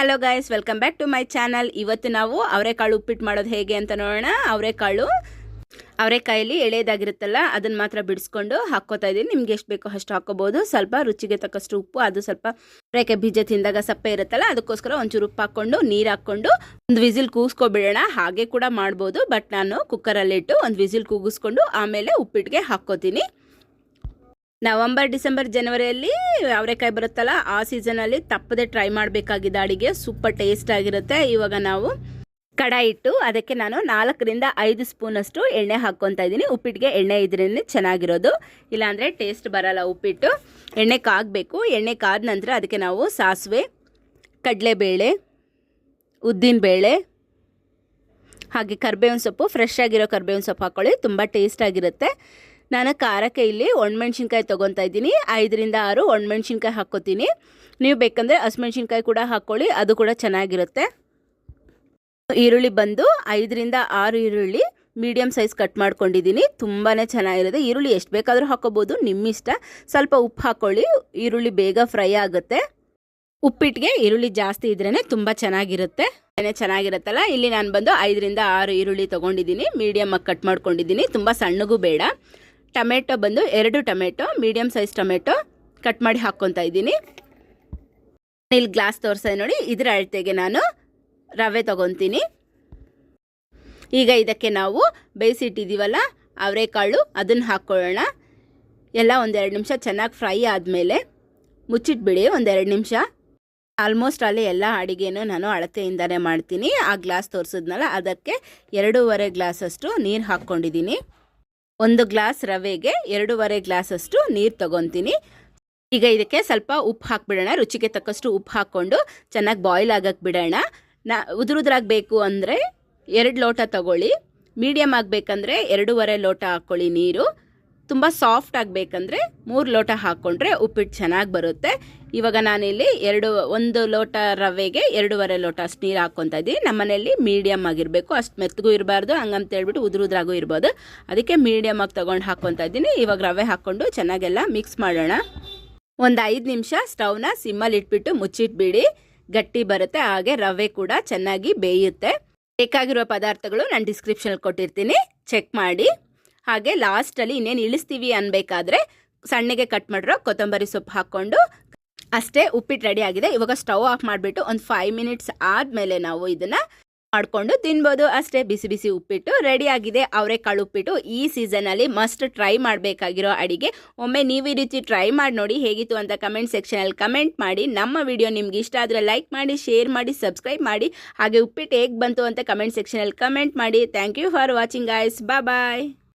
Hello guys welcome back to my channel ಇವತ್ತು ನಾವು ಅವರೆಕಾಳು ಉಪ್ಪಿಟ್ಟು ಮಾಡೋದು ಹೇಗೆ ಅಂತ ನೋಡೋಣ. ಅವರೆಕಾಳು ಅವರೆಕಾಯಲ್ಲಿ ಎಳೆಯದಾಗಿರುತ್ತಲ್ಲ, ಅದನ್ನು ಮಾತ್ರ ಬಿಡಿಸ್ಕೊಂಡು ಹಾಕ್ಕೋತಾ ಇದ್ದೀನಿ. ನಿಮ್ಗೆ ಎಷ್ಟು ಬೇಕೋ ಅಷ್ಟು ಹಾಕ್ಕೋಬೋದು. ಸ್ವಲ್ಪ ರುಚಿಗೆ ತಕ್ಕಷ್ಟು ಉಪ್ಪು, ಅದು ಸ್ವಲ್ಪ ಅವರೆಕಾಯಿ ಬೀಜ ತಿಂದಾಗ ಸಪ್ಪೆ ಇರುತ್ತಲ್ಲ, ಅದಕ್ಕೋಸ್ಕರ ಒಂಚೂರು ಉಪ್ಪು ಹಾಕ್ಕೊಂಡು, ನೀರು ಹಾಕ್ಕೊಂಡು ಒಂದು ವಿಸಿಲ್ ಕೂಗಿಸ್ಕೊಬಿಡೋಣ. ಹಾಗೆ ಕೂಡ ಮಾಡ್ಬೋದು, ಬಟ್ ನಾನು ಕುಕ್ಕರಲ್ಲಿಟ್ಟು ಒಂದು ವಿಸಿಲ್ ಕೂಗಿಸ್ಕೊಂಡು ಆಮೇಲೆ ಉಪ್ಪಿಟ್ಟಿಗೆ ಹಾಕ್ಕೋತೀನಿ. ನವಂಬರ್, ಡಿಸೆಂಬರ್, ಜನವರಿಯಲ್ಲಿ ಅವರೆಕಾಯಿ ಬರುತ್ತಲ್ಲ, ಆ ಸೀಸನಲ್ಲಿ ತಪ್ಪದೆ ಟ್ರೈ ಮಾಡಬೇಕಾಗಿದ್ದ ಅಡಿಗೆ ಸೂಪರ್ ಟೇಸ್ಟ್ ಆಗಿರುತ್ತೆ. ಇವಾಗ ನಾವು ಕಡಾಯಿ ಇಟ್ಟು ಅದಕ್ಕೆ ನಾನು ನಾಲ್ಕರಿಂದ ಐದು ಸ್ಪೂನಷ್ಟು ಎಣ್ಣೆ ಹಾಕ್ಕೊತಾ ಇದ್ದೀನಿ. ಉಪ್ಪಿಟ್ಟಿಗೆ ಎಣ್ಣೆ ಇದ್ರೇ ಚೆನ್ನಾಗಿರೋದು. ಇಲ್ಲಾಂದರೆ ಟೇಸ್ಟ್ ಬರಲ್ಲ ಉಪ್ಪಿಟ್ಟು. ಎಣ್ಣೆ ಕಾಗಬೇಕು. ಎಣ್ಣೆ ಕಾದ ನಂತರ ಅದಕ್ಕೆ ನಾವು ಸಾಸಿವೆ, ಕಡಲೆಬೇಳೆ, ಉದ್ದಿನಬೇಳೆ, ಹಾಗೆ ಕರ್ಬೇವಿನ ಸೊಪ್ಪು ಫ್ರೆಶ್ ಆಗಿರೋ ಕರ್ಬೇವಿನ ಸೊಪ್ಪು ಹಾಕ್ಕೊಳ್ಳಿ ತುಂಬ ಟೇಸ್ಟ್ ಆಗಿರುತ್ತೆ. ನಾನು ಖಾರಕ್ಕೆ ಇಲ್ಲಿ ಒಣಮೆಣ್ಸಿನ್ಕಾಯಿ ತೊಗೊತಾ ಇದ್ದೀನಿ. ಐದರಿಂದ ಆರು ಒಣಮೆಣ್ಸಿನ್ಕಾಯಿ ಹಾಕ್ಕೋತೀನಿ. ನೀವು ಬೇಕಂದರೆ ಹಸಿಮೆಣ್ಸಿನ್ಕಾಯಿ ಕೂಡ ಹಾಕ್ಕೊಳ್ಳಿ, ಅದು ಕೂಡ ಚೆನ್ನಾಗಿರುತ್ತೆ. ಈರುಳ್ಳಿ ಬಂದು ಐದರಿಂದ ಆರು ಈರುಳ್ಳಿ ಮೀಡಿಯಮ್ ಸೈಜ್ ಕಟ್ ಮಾಡ್ಕೊಂಡಿದ್ದೀನಿ. ತುಂಬಾ ಚೆನ್ನಾಗಿರುತ್ತೆ. ಈರುಳ್ಳಿ ಎಷ್ಟು ಬೇಕಾದರೂ ಹಾಕೋಬೋದು ನಿಮ್ಮಿಷ್ಟ. ಸ್ವಲ್ಪ ಉಪ್ಪು ಹಾಕ್ಕೊಳ್ಳಿ, ಈರುಳ್ಳಿ ಬೇಗ ಫ್ರೈ ಆಗುತ್ತೆ. ಉಪ್ಪಿಟ್ಟಿಗೆ ಈರುಳ್ಳಿ ಜಾಸ್ತಿ ಇದ್ರೇ ತುಂಬ ಚೆನ್ನಾಗಿರುತ್ತೆ. ಚೆನ್ನಾಗಿರುತ್ತಲ್ಲ? ಇಲ್ಲಿ ನಾನು ಬಂದು ಐದರಿಂದ ಆರು ಈರುಳ್ಳಿ ತೊಗೊಂಡಿದ್ದೀನಿ. ಮೀಡಿಯಮ್ ಆಗಿ ಕಟ್ ಮಾಡ್ಕೊಂಡಿದ್ದೀನಿ. ತುಂಬ ಸಣ್ಣಗೂ ಬೇಡ. ಟೊಮೆಟೊ ಬಂದು ಎರಡು tomato medium size tomato cut ಮಾಡಿ ಹಾಕ್ಕೊತಾ ಇದ್ದೀನಿ. ಇಲ್ಲಿ ಗ್ಲಾಸ್ ತೋರಿಸಿದೆ ನೋಡಿ, ಇದರ ಅಳತೆಗೆ ನಾನು ರವೆ ತೊಗೊತೀನಿ. ಈಗ ಇದಕ್ಕೆ ನಾವು ಬೇಯಿಸಿಟ್ಟಿದ್ದೀವಲ್ಲ, ಅವರೆಕಾಳು, ಅದನ್ನು ಹಾಕ್ಕೊಳ್ಳೋಣ. ಎಲ್ಲ ಒಂದೆರಡು ನಿಮಿಷ ಚೆನ್ನಾಗಿ ಫ್ರೈ ಆದಮೇಲೆ ಮುಚ್ಚಿಟ್ಬಿಡಿ, ಒಂದೆರಡು ನಿಮಿಷ. ಆಲ್ಮೋಸ್ಟ್ ಅಲ್ಲಿ ಎಲ್ಲ ಅಡುಗೆನೂ ನಾನು ಅಳತೆಯಿಂದಲೇ ಮಾಡ್ತೀನಿ. ಆ ಗ್ಲಾಸ್ ತೋರಿಸಿದ್ನಲ್ಲ, ಅದಕ್ಕೆ ಎರಡೂವರೆ ಗ್ಲಾಸಷ್ಟು ನೀರು ಹಾಕ್ಕೊಂಡಿದ್ದೀನಿ. ಒಂದು ಗ್ಲಾಸ್ ರವೆಗೆ ಎರಡೂವರೆ ಗ್ಲಾಸಷ್ಟು ನೀರು ತಗೊತೀನಿ. ಈಗ ಇದಕ್ಕೆ ಸ್ವಲ್ಪ ಉಪ್ಪು ಹಾಕ್ಬಿಡೋಣ. ರುಚಿಗೆ ತಕ್ಕಷ್ಟು ಉಪ್ಪು ಹಾಕ್ಕೊಂಡು ಚೆನ್ನಾಗಿ ಬಾಯ್ಲ್ ಆಗಕ್ಕೆ ಬಿಡೋಣ. ನಾ, ಉದುರುದ್ರಾಗಬೇಕು ಅಂದರೆ ಎರಡು ಲೋಟ ತಗೊಳ್ಳಿ. ಮೀಡಿಯಮ್ ಆಗಬೇಕಂದ್ರೆ ಎರಡೂವರೆ ಲೋಟ ಹಾಕ್ಕೊಳ್ಳಿ ನೀರು. ತುಂಬ ಸಾಫ್ಟ್ ಆಗಬೇಕಂದ್ರೆ ಮೂರು ಲೋಟ ಹಾಕ್ಕೊಂಡ್ರೆ ಉಪ್ಪಿಟ್ಟು ಚೆನ್ನಾಗಿ ಬರುತ್ತೆ. ಇವಾಗ ನಾನಿಲ್ಲಿ ಎರಡು, ಒಂದು ಲೋಟ ರವೆಗೆ ಎರಡೂವರೆ ಲೋಟ ಅಷ್ಟು ನೀರು ಹಾಕ್ಕೊತಾ ಇದ್ದೀನಿ. ನಮ್ಮ ಮನೆಯಲ್ಲಿ ಮೀಡಿಯಮ್ ಆಗಿರಬೇಕು, ಅಷ್ಟು ಮೆತ್ತಗೂ ಇರಬಾರ್ದು, ಹಂಗಂತ ಹೇಳ್ಬಿಟ್ಟು ಉದುರುದ್ರಾಗೂ ಇರ್ಬೋದು. ಅದಕ್ಕೆ ಮೀಡಿಯಮ್ ಆಗಿ ತೊಗೊಂಡು ಹಾಕ್ಕೊತಾ ಇದ್ದೀನಿ. ಇವಾಗ ರವೆ ಹಾಕ್ಕೊಂಡು ಚೆನ್ನಾಗೆಲ್ಲ ಮಿಕ್ಸ್ ಮಾಡೋಣ. ಒಂದು ಐದು ನಿಮಿಷ ಸ್ಟವ್ನ ಸಿಮ್ಮಲ್ಲಿ ಇಟ್ಬಿಟ್ಟು ಮುಚ್ಚಿಟ್ಬಿಡಿ. ಗಟ್ಟಿ ಬರುತ್ತೆ, ಹಾಗೆ ರವೆ ಕೂಡ ಚೆನ್ನಾಗಿ ಬೇಯುತ್ತೆ. ಬೇಕಾಗಿರುವ ಪದಾರ್ಥಗಳು ನಾನು ಡಿಸ್ಕ್ರಿಪ್ಷನಲ್ಲಿ ಕೊಟ್ಟಿರ್ತೀನಿ. ಚೆಕ್ ಮಾಡಿ. ಹಾಗೆ ಲಾಸ್ಟಲ್ಲಿ ಇನ್ನೇನು ಇಳಿಸ್ತೀವಿ ಅನ್ಬೇಕಾದ್ರೆ ಸಣ್ಣಗೆ ಕಟ್ ಮಾಡಿರೋ ಕೊತ್ತಂಬರಿ ಸೊಪ್ಪು ಹಾಕ್ಕೊಂಡು ಅಷ್ಟೇ ಉಪ್ಪಿಟ್ಟು ರೆಡಿ ಆಗಿದೆ. ಇವಾಗ ಸ್ಟವ್ ಆಫ್ ಮಾಡಿಬಿಟ್ಟು ಒಂದು ಫೈವ್ ಮಿನಿಟ್ಸ್ ಆದಮೇಲೆ ನಾವು ಇದನ್ನು ಮಾಡಿಕೊಂಡು ತಿನ್ಬೋದು. ಅಷ್ಟೇ ಬಿಸಿ ಬಿಸಿ ಉಪ್ಪಿಟ್ಟು ರೆಡಿ ಆಗಿದೆ. ಅವರೆಕಾಳು ಉಪ್ಪಿಟ್ಟು ಈ ಸೀಸನಲ್ಲಿ ಮಸ್ಟ್ ಟ್ರೈ ಮಾಡಬೇಕಾಗಿರೋ ಅಡಿಗೆ. ಒಮ್ಮೆ ನೀವು ಈ ರೀತಿ ಟ್ರೈ ಮಾಡಿ ನೋಡಿ ಹೇಗಿತ್ತು ಅಂತ ಕಮೆಂಟ್ ಸೆಕ್ಷನಲ್ಲಿ ಕಮೆಂಟ್ ಮಾಡಿ. ನಮ್ಮ ವಿಡಿಯೋ ನಿಮ್ಗೆ ಇಷ್ಟ ಆದರೆ ಲೈಕ್ ಮಾಡಿ ಶೇರ್ ಮಾಡಿ ಸಬ್ಸ್ಕ್ರೈಬ್ ಮಾಡಿ. ಹಾಗೆ ಉಪ್ಪಿಟ್ಟು ಹೇಗೆ ಬಂತು ಅಂತ ಕಮೆಂಟ್ ಸೆಕ್ಷನಲ್ಲಿ ಕಮೆಂಟ್ ಮಾಡಿ. Thank you for watching guys bye